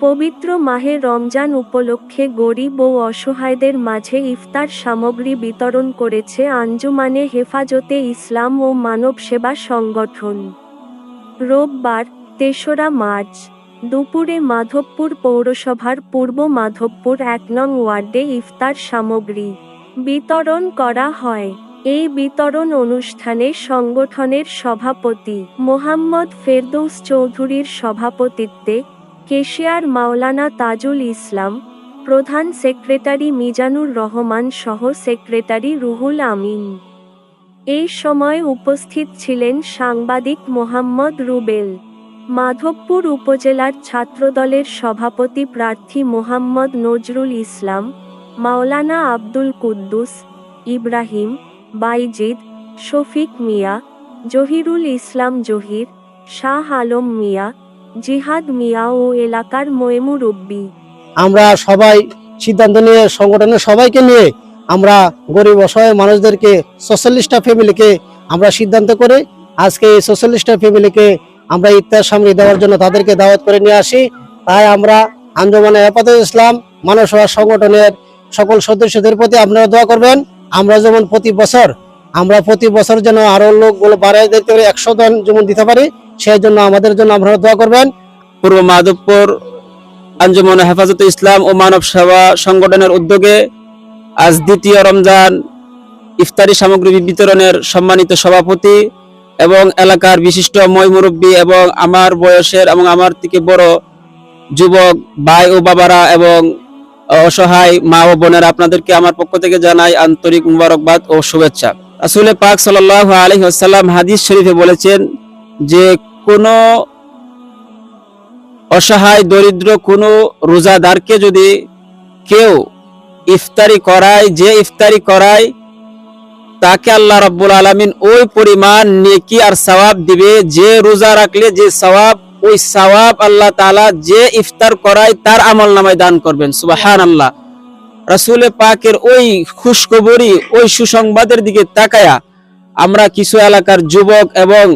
পবিত্র মাহে রমজান উপলক্ষে গরিব ও অসহায়দের মাঝে ইফতার সামগ্রী বিতরণ করেছে আঞ্জুমানে হেফাজতে ইসলাম ও মানব সেবা সংগঠন। রোববার, তেসরা মার্চ, দুপুরে মাধবপুর পৌরসভার পূর্ব মাধবপুর এক নং ওয়ার্ডে ইফতার সামগ্রী বিতরণ করা হয়। এই বিতরণ অনুষ্ঠানে সংগঠনের সভাপতি মোহাম্মদ ফেরদৌস চৌধুরীর সভাপতিত্বে কেশিয়ার মাওলানা তাজুল ইসলাম, প্রধান সেক্রেটারি মিজানুর রহমান সহ সেক্রেটারি রুহুল আমিন। এই সময় উপস্থিত ছিলেন সাংবাদিক মোহাম্মদ রুবেল। মাধবপুর উপজেলার ছাত্রদলের সভাপতি প্রার্থী মোহাম্মদ নজরুল ইসলাম, মাওলানা আব্দুল কুদ্দুস, ইব্রাহিম, বাইজিদ, শফিক মিয়া, জহিরুল ইসলাম জহির, শাহ আলম মিয়া জিহাদ মিয়া ও এলাকার ময়মুরব্বী। আমরা সবাই সিদ্ধান্ত নিয়ে সংগঠনের সবাইকে নিয়ে আমরা গরিব অসহায় মানুষদেরকে সোশ্যালিস্টা ফ্যামিলিকে আমরা সিদ্ধান্ত করে আজকে এই সোশ্যালিস্টা ফ্যামিলিকে আমরা ইফতার সামনে দেওয়ার জন্য তাদেরকে দাওয়াত করে নিয়ে আসি। তাই আমরা আঞ্জমানে হেফাজত ইসলাম সেবা সংগঠনের সকল সদস্যদের প্রতি আপনারা দোয়া করবেন। আমরা যেমন প্রতি বছর আমরা প্রতি বছর যেন আরও লোকগুলো বাড়াই দিতে পারি, একশো জন যেমন দিতে পারি, সেই জন্য আমাদের জন্য আপনারা দোয়া করবেন। পূর্ব মাধবপুর আঞ্জুমান হেফাজতে ইসলাম ও মানব সেবা সংগঠনের উদ্যোগে আজ দ্বিতীয় রমজান ইফতারি সামগ্রী বিতরণের সম্মানিত সভাপতি এবং এলাকার বিশিষ্ট মই মুরব্বী এবং আমার বয়সের এবং আমার থেকে বড় যুবক ভাই ও বাবারা এবং অসহায় মা ও বোনেরা আপনাদেরকে আমার পক্ষ থেকে জানাই আন্তরিক মুবারকবাদ ও শুভেচ্ছা। আসলে পাক সাল্লাহ আলহি আসাল্লাম হাদিস শরীফে বলেছেন যে কোনো অসহায়, দরিদ্র কোনো রোজাদারকে যদি কেউ ইফতারি করায়, যে ইফতারি করায়, তাকে আল্লাহ রব্বুল আলামিন ওই পরিমাণ নেকি আর সওয়াব দিবে, যে রোজা রাখলে যে সওয়াব, ওই সওয়াব আল্লাহ তাআলা যে ইফতার করায় তার আমল নামায় দান করবেন। সুবহানাল্লাহ। রাসূল পাকের ওই খুশখবরি, ওই সুসংবাদের দিকে তাকায়া আমরা কিছু এলাকার যুবক এবং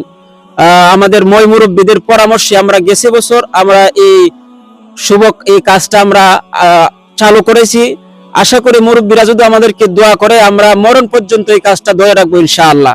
আমাদের মই মুরব্বীদের পরামর্শে আমরা গেছে বছর আমরা এই শুভক এই কাজটা আমরা চালু করেছি। আশা করি মুরব্বীরা যদি আমাদেরকে দোয়া করে, আমরা মরণ পর্যন্ত এই কাজটা ধরে রাখব ইনশাআল্লাহ।